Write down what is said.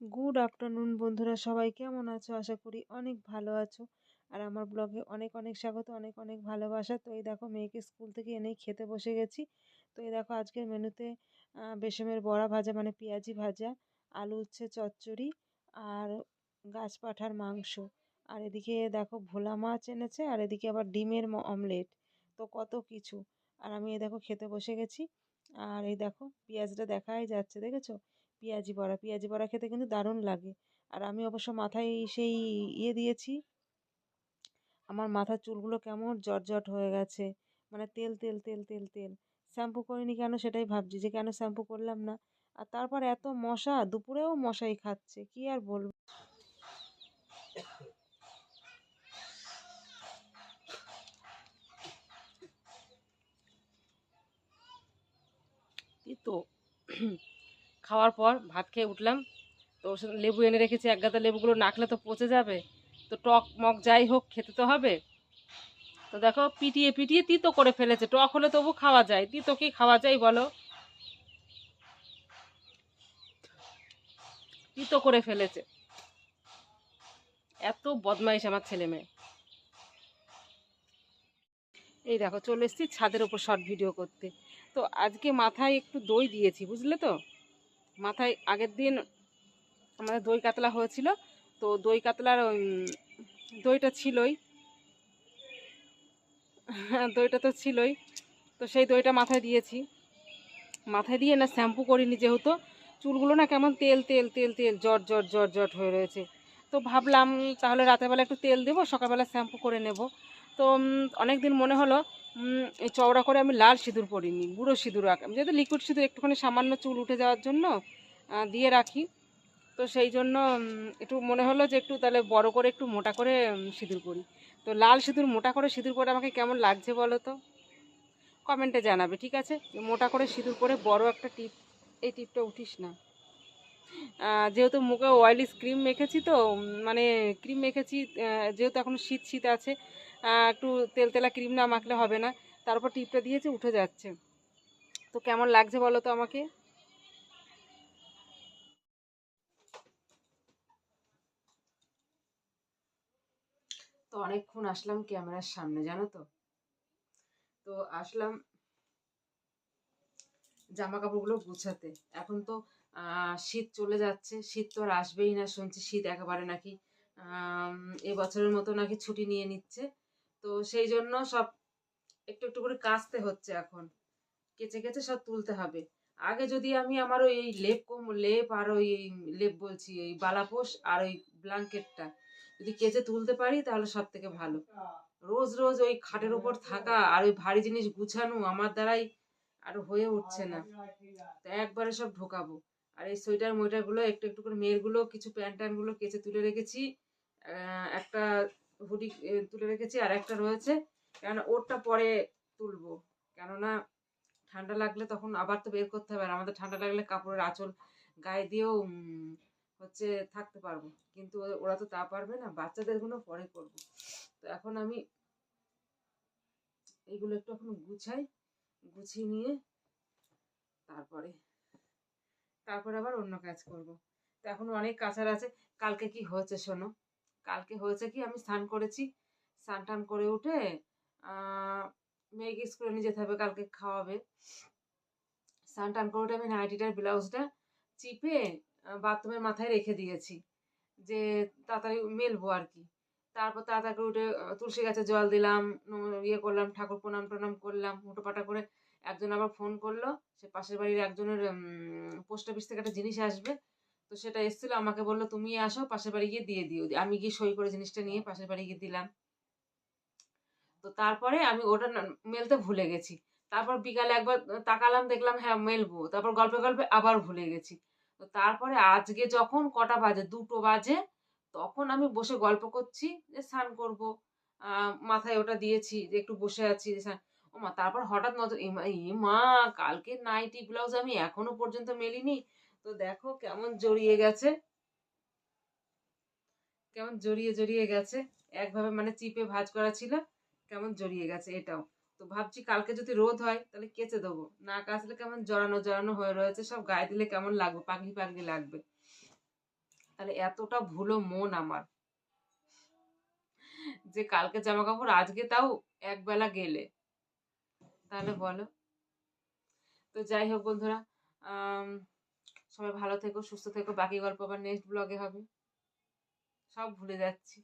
Good afternoon বন্ধুরা। সবাই কেমন আছো? আশা করি অনেক ভালো আছো। আর আমার ব্লগে অনেক অনেক স্বাগত, অনেক অনেক ভালোবাসা। তো এই দেখো, মেয়েকে স্কুল থেকে এনেই খেতে বসে গেছি। তো এই দেখো, আজকের মেনুতে বেসমের বড়া ভাজা মানে পেঁয়াজি ভাজা, আলু উচ্ছে চচ্চড়ি আর গাছ পাঠার মাংস। আর এদিকে দেখো, ভোলা মাছ এনেছে, আর এদিকে আবার ডিমের অমলেট তো কত কিছু। আর আমি এই দেখো, খেতে বসে গেছি। আর এই দেখো, পেঁয়াজটা দেখাই যাচ্ছে, দেখেছ? পেঁয়াজি বড়া পেঁয়াজি বড়া খেতে কিন্তু দারুণ লাগে। আর আমি অবশ্য মাথায় সেই ইয়ে দিয়েছি, আমার মাথার চুলগুলো কেমন জটজট হয়ে গেছে মানে তেল তেল তেল তেল তেল। শ্যাম্পু করিনি কেন সেটাই ভাবছি যে কেন শ্যাম্পু করলাম না। আর তারপর এত মশা, দুপুরেও মশাই খাচ্ছে, কি আর বলব? তো। খাওয়ার পর ভাত খেয়ে উঠলাম। তো লেবু এনে রেখেছি, এক গাদা লেবুগুলো নাকলে তো পচে যাবে। তো টক মক যাই হোক, খেতে তো হবে। তো দেখো, পিটিয়ে পিটিয়ে তিতো করে ফেলেছে। টক হলে তবু খাওয়া যায়, তিতো কি খাওয়া যায় বলো? তিতো করে ফেলেছে। এত বদমাইশ আমার ছেলে মেয়ে। এই দেখো, চলে এসেছি ছাদের ওপর শর্ট ভিডিও করতে। তো আজকে মাথায় একটু দই দিয়েছি, বুঝলে তো? মাথায় আগের দিন আমাদের দই কাতলা হয়েছিল, তো দই কাতলার দইটা ছিলই। দইটা তো ছিলই। তো সেই দইটা মাথায় দিয়েছি। মাথায় দিয়ে না শ্যাম্পু করিনি যেহেতু, চুলগুলো না কেমন তেল তেল তেল তেল জট জট জট জট হয়ে রয়েছে। তো ভাবলাম তাহলে রাতেরবেলা একটু তেল দেবো, সকালবেলা শ্যাম্পু করে নেব। তো অনেক দিন মনে হলো এই চওড়া করে আমি লাল সিঁদুর পরিনি, গুঁড়ো সিঁদুর রাখলাম যেহেতু লিকুইড সিঁদুর একটুখানি সামান্য চুল উঠে যাওয়ার জন্য দিয়ে রাখি। তো সেই জন্য একটু মনে হলো যে একটু তাহলে বড় করে একটু মোটা করে সিঁদুর করি। তো লাল সিঁদুর, মোটা করে সিঁদুর পরে আমাকে কেমন লাগছে বলো তো? কমেন্টে জানাবে, ঠিক আছে? মোটা করে সিঁদুর পরে বড় একটা টিপ, এই টিপটা উঠিস না। যেহেতু মুখে অয়েলি ক্রিম মেখেছি তো মানে ক্রিম মেখেছি যেহেতু এখন শীত শীত আছে একটু তেল তেলা ক্রিম না মাখলে হবে না। তারপর টিপটা দিয়েছে, উঠে যাচ্ছে। তো কেমন লাগছে বলো তো আমাকে? তো অনেকক্ষণ আসলাম ক্যামেরার সামনে, জানো তো? তো আসলাম জামা কাপড়গুলো গুছাতে। এখন তো শীত চলে যাচ্ছে। শীত তো আর আসবেই না শুনছি, শীত একেবারে নাকি এ বছরের মতো নাকি ছুটি নিয়ে নিচ্ছে। তো সেই জন্য সব একটু একটু করে কাচতে হচ্ছে এখন। কেচে কেচে সব তুলতে হবে। আগে যদি আমি আমার ওই লেপ কম, লেপ আর ওই লেপ বলছি, ওই বালাপোষ আর ওই ব্ল্যাঙ্কেটটা যদি কেচে তুলতে পারি তাহলে সব থেকে ভালো। রোজ রোজ ওই খাটের উপর থাকা আর ওই ভারী জিনিস গুছানো আমার দ্বারাই আর হয়ে উঠছে না। তো একবারে সব ঢোকাবো। আর এই সোয়েটার মোয়েটারগুলো একটু একটু করে মেয়েরগুলো, কিছু প্যান্ট ট্যান্টগুলো কেচে তুলে রেখেছি। একটা হুডি তুলে রেখেছি আর একটা রয়েছে। কেন ওরটা পরে তুলবো। কেননা ঠান্ডা লাগলে তখন আবার তো বের করতে হবে আর আমাদের ঠান্ডা লাগলে কাপড়ের আঁচল গায়ে দিয়েও হচ্ছে থাকতে পারব। কিন্তু ওরা তো তা পারবে না, বাচ্চাদেরগুলো পরে করব। তো এখন আমি এইগুলো একটু এখন গুছাই, গুছিয়ে নিয়ে তারপরে তারপরে আবার অন্য কাজ করব। তো এখন অনেক কাছার আছে। কালকে কি হয়েছে শোনো? কালকে হয়েছে কি? আমি স্নান করেছি। স্নান টান করে উঠে মেয়েকে স্কুলে নিয়ে যেতে হবে, কালকে খাওয়াবে। স্নান টান করে উঠে আমি নাইটিটার ব্লাউজটা চিপে বাথরুমের মাথায় রেখে দিয়েছি। যে তাড়াতাড়ি মেলবো আর কি। তারপর তাড়াতাড়ি উঠে তুলসী গাছে জল দিলাম ইয়ে করলাম, ঠাকুর প্রণাম টনাম করলাম পাটা করে একজন আবার ফোন করল, সে পাশের বাড়ির একজনের পোস্ট অফিস থেকে একটা জিনিস আসবে, তো সেটা এসেছিল, আমাকে বলল, তুমি আসো, পাশের বাড়ি গিয়ে দিয়ে দিও। আমি গিয়ে সই করে জিনিসটা নিয়ে পাশের বাড়ি গিয়ে দিলাম। তো তারপরে আমি ওটা মেলতে ভুলে গেছি। তারপর বিকালে একবার তাকালাম, দেখলাম হ্যাঁ মেলবো। তারপর গল্পে গল্পে আবার ভুলে গেছি। তো তারপরে আজকে যখন কটা বাজে, দুটো বাজে, তখন আমি বসে গল্প করছি, যে স্নান করব। মাথায় ওটা দিয়েছি, যে একটু বসে আছি ও মা তারপর হঠাৎ নজর মা কালকে নাইটি ব্লাউজ আমি এখনও পর্যন্ত মেলিনি। তো দেখো কেমন জড়িয়ে গেছে। কেমন জড়িয়ে জড়িয়ে গেছে। একভাবে মানে চিপে ভাজ করা ছিল, কেমন জড়িয়ে গেছে এটাও। তো ভাবছি কালকে যদি রোদ হয়, তাহলে কেচে দেবো। না কাচলে কেমন জড়ানো জড়ানো হয়ে রয়েছে, সব গায়ে দিলে কেমন লাগবে, পাগলি পাগলি লাগবে। তাহলে এতটা ভুলো মন আমার। যে কালকে জামা কাপড় আজকে তাও একবেলা গেলে। তাহলে বলো। তো যাই হোক বন্ধুরা সবাই ভালো থেকো, সুস্থ থেকো। বাকি গল্প আবার নেক্সট ব্লগে হবে। সব ভুলে যাচ্ছি।